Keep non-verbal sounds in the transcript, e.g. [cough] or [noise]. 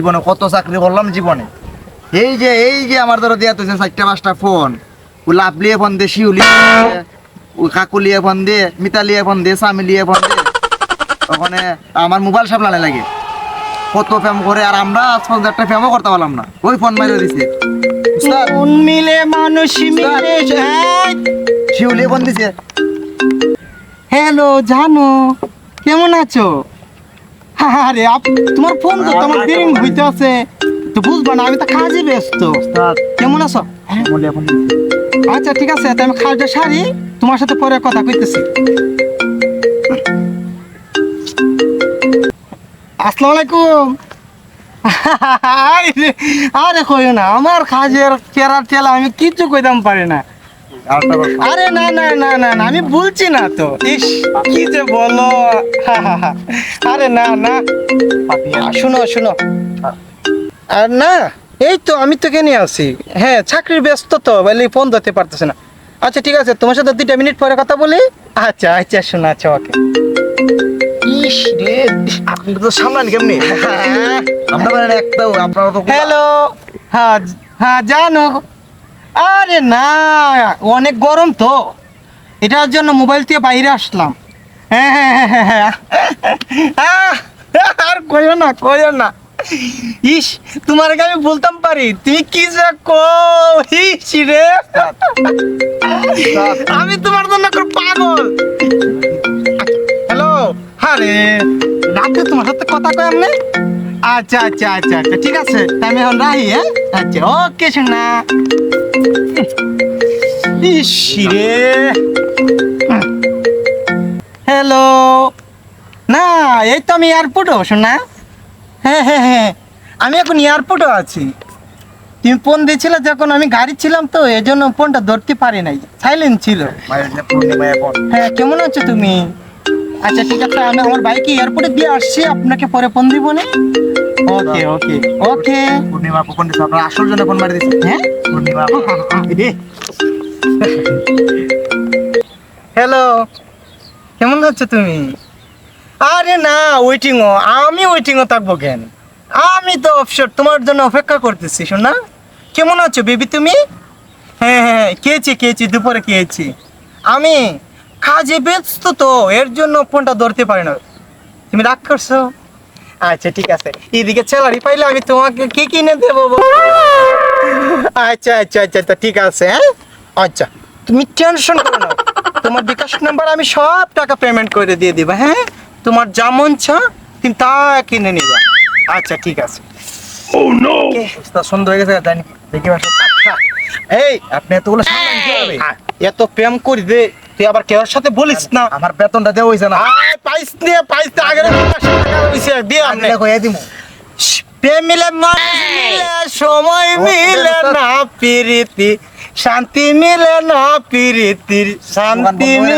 জীবনে কত চাকরি করলাম জীবনে। এই যে এই যে আমার ধরো দিয়া তুই চারটা পাঁচটা ফোন। ও লাভলিয়ে ফোন দে শিউলি ও কাকুলিয়ে ফোন দে মিতালিয়ে ফোন দে সামিলিয়ে ফোন দে। ওখানে আমার মোবাইল সামলালে লাগে। কত ফেম করে আর আমরা আজ পর্যন্ত একটা ফেমও করতে পারলাম না। ওই ফোন মাইরে দিছে। মন মিলে মানুষ মিলে শিউলি ফোন দিছে। হ্যালো জানো কেমন আছো? আরে আপ- তোমার ফোন তো তোমার হইতে আছে। তো বুঝবা না আমি তো কাজে ব্যস্ত। কেমন আছো? হ্যাঁ, আচ্ছা ঠিক আছে আমি সারি তোমার সাথে পরে কথা কইতেছি। আসসালামু আলাইকুম। আরে, কইও না আমার কাজের চেরার চেলা আমি কিচ্ছু কইতাম পারি না। আরে না না না না না আমি বলছি না তো। ইস কি যে বলো। [laughs] আরে না না। শুনো শুনো। আর না এই তো আমি তো কেনে আছি হ্যাঁ চাকরির ব্যস্ত তো বলে ফোন ধরতে পারতেছে না। আচ্ছা ঠিক আছে তোমার সাথে দুইটা মিনিট পরে কথা বলি। আচ্ছা আচ্ছা শোনো আচ্ছা ওকে। ইস রে আপনি তো সামলান কেমনি? [laughs] আমরা মানে আপনারা তো হ্যালো হ্যাঁ হ্যাঁ জানো। আরে না, অনেক গরম তো। এটার জন্য মোবাইল থেকে বাইরে আসলাম। হ্যাঁ হ্যাঁ হ্যাঁ হ্যাঁ হ্যাঁ। আর কইও না কইও না। ইস, তোমার আমি বলতাম পারি, তুমি কি যে কো ইস রে। আমি তোমার জন্য পাগল। হ্যালো আরে, রাতে তোমার সাথে কথা কই আমনে আচ্ছা আচ্ছা আচ্ছা আচ্ছা ঠিক আছে। আমি এখন রাহি হ্যাঁ? আচ্ছা ওকে শোনা ইস রে। হ্যালো। না এই তো আমি এয়ারপোর্টও শোনা হ্যাঁ হ্যাঁ হ্যাঁ আমি এখন এয়ারপোর্টও আছি। তুমি ফোন দিয়েছিলে যখন আমি গাড়ি ছিলাম তো এই জন্য ফোনটা ধরতে পারি নাই। সাইলেন্ট ছিল। হ্যাঁ কেমন আছো তুমি? আচ্ছা ঠিক আছে আমি আমার বাইকে এয়ারপোর্টে দিয়ে আসছি আপনাকে পরে ফোন দিব না? ওকে ওকে ওকে পূর্ণিমা আপু কোন দিছে আপনার আসল জন্য ফোন মারি দিছে হ্যাঁ? পূর্ণিমা হ্যালো কেমন আছো তুমি? আরে না ওয়েটিং ও আমি ওয়েটিং ও থাকব কেন? আমি তো অফশোর তোমার জন্য অপেক্ষা করতেছি শোনা কেমন আছো বেবি তুমি? হ্যাঁ হ্যাঁ খেয়েছি খেয়েছি দুপুরে খেয়েছি। আমি কাজে ব্যস্ত তো এর জন্য ফোনটা ধরতে পারি না। তুমি রাগ করছ? আচ্ছা ঠিক আছে। এদিকে স্যালারি পাইলে আমি তোমাকে কি কিনে দেবো আচ্ছা আচ্ছা আচ্ছা আচ্ছা ঠিক আছে হ্যাঁ? আচ্ছা তুমি টেনশন করো না। তোমার বিকাশ নাম্বার আমি সব টাকা পেমেন্ট করে দিয়ে দিবা হ্যাঁ? তোমার যা মন চা তুমি তা কিনে নিবা। আচ্ছা ঠিক আছে। সুন্দর হয়ে গেছে দেখি এই আপনি এতগুলো এত প্রেম করি দে তুই আবার কেউ সাথে বলিস না আমার বেতনটা দেওয়া হইছে না আয় পাইস নিয়ে পাইস নিয়ে আগে কইয়া দিমু মানুষ মিলে সময় মিলে না প্রীতি শান্তি মিলে না প্রীতির শান্তি মিলে